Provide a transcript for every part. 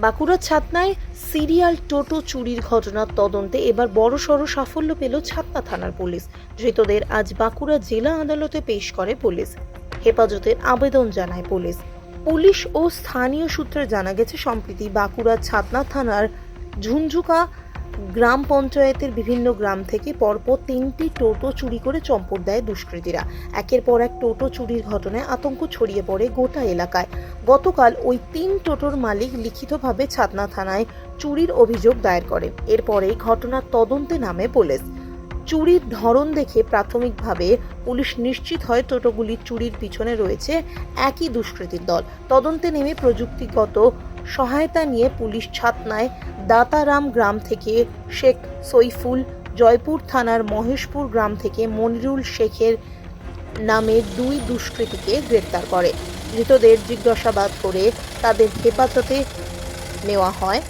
বাঁকুড়ার ছাতনায় সিরিয়াল টোটো চুরির ঘটনার তদন্তে এবার বড়সড় সাফল্য পেল ছাতনা থানার পুলিশ। ধৃতদের আজ বাঁকুড়া জেলা আদালতে পেশ করে পুলিশ। হেফাজতের আবেদন জানায় পুলিশ। পুলিশ ও স্থানীয় সূত্রে জানা গেছে, সম্প্রতি বাঁকুড়ার ছাতনা থানার ঝুনঝুকা গ্রাম পঞ্চায়েতের বিভিন্ন গ্রাম থেকে পরপর তিনটি টোটো চুরি করে চম্পট দেয় দুষ্কৃতীরা। একের পর এক টোটো চুরির ঘটনায় আতঙ্ক ছড়িয়ে পড়ে গোটা এলাকায়। গতকাল ওই তিন টোটোর মালিক লিখিতভাবে ছাতনা থানায় চুরির অভিযোগ দায়ের করেন। এরপরে ঘটনার তদন্তে নামে পুলিশ। চুরির ধরন দেখে প্রাথমিকভাবে পুলিশ নিশ্চিত হয় টোটোগুলির চুরির পিছনে রয়েছে একই দুষ্কৃতীর দল। তদন্তে নেমে প্রযুক্তিগত সহায়তা নিয়ে পুলিশ ছাতনায় দাতারাম গ্রাম থেকে শেখ সৈফুল, জয়পুর থানার মহেশপুর গ্রাম থেকে মনিরুল শেখের নামে দুই দুষ্কৃতীকে গ্রেপ্তার করে। ধৃতদের জিজ্ঞাসাবাদ করে তাদের হেফাজতে নেওয়া হয়।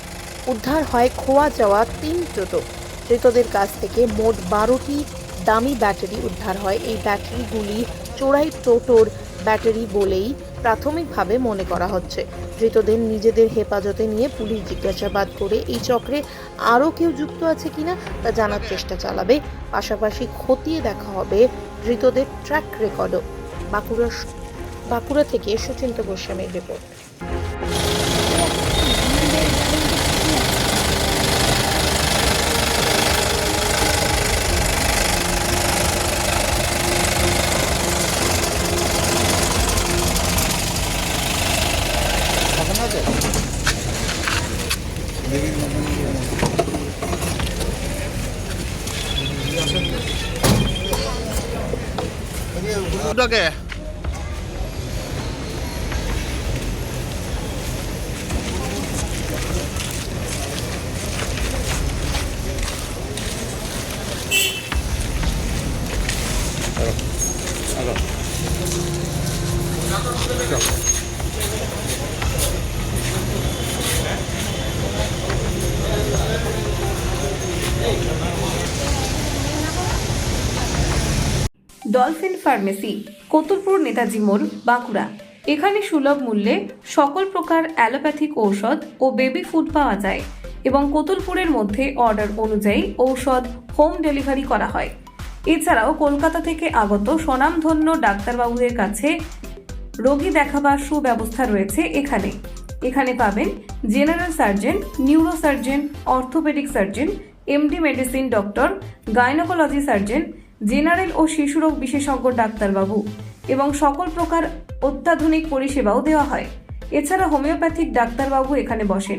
উদ্ধার হয় খোয়া যাওয়া তিন টোটো। ধৃতদের কাছ থেকে মোট বারোটি দামি ব্যাটারি উদ্ধার হয়। এই ব্যাটারিগুলি চোরাই টোটোর ব্যাটারি বলেই প্রাথমিকভাবে মনে করা হচ্ছে। ধৃতদের নিজেদের হেফাজতে নিয়ে পুলিশ জিজ্ঞাসাবাদ করে এই চক্রে আরও কেউ যুক্ত আছে কিনা তা জানার চেষ্টা চালাবে। পাশাপাশি খতিয়ে দেখা হবে ধৃতদের ট্র্যাক রেকর্ডও। বাঁকুড়া বাঁকুড়া থেকে সুচিন্ত গোস্বামীর রিপোর্ট। ওটাকে ডলফিন ফার্মেসি, কতুলপুর নেতাজি মোড়, বাঁকুড়া। এখানে সুলভ মূল্যে সকল প্রকার অ্যালোপ্যাথিক ঔষধ ও বেবি ফুড পাওয়া যায় এবং কতুলপুরের মধ্যে অর্ডার অনুযায়ী ঔষধ হোম ডেলিভারি করা হয়। এছাড়াও কলকাতা থেকে আগত স্বনামধন্য ডাক্তারবাবুদের কাছে রোগী দেখাবার সুব্যবস্থা রয়েছে এখানে। এখানে পাবেন general surgeon neuro surgeon orthopaedic surgeon, MD medicine doctor, gynaecology surgeon, general ও শিশুরোগ বিশেষজ্ঞ ডাক্তারবাবু এবং সকল প্রকার অত্যাধুনিক পরিষেবাও দেওয়া হয়। এছাড়া হোমিওপ্যাথিক ডাক্তারবাবু এখানে বসেন।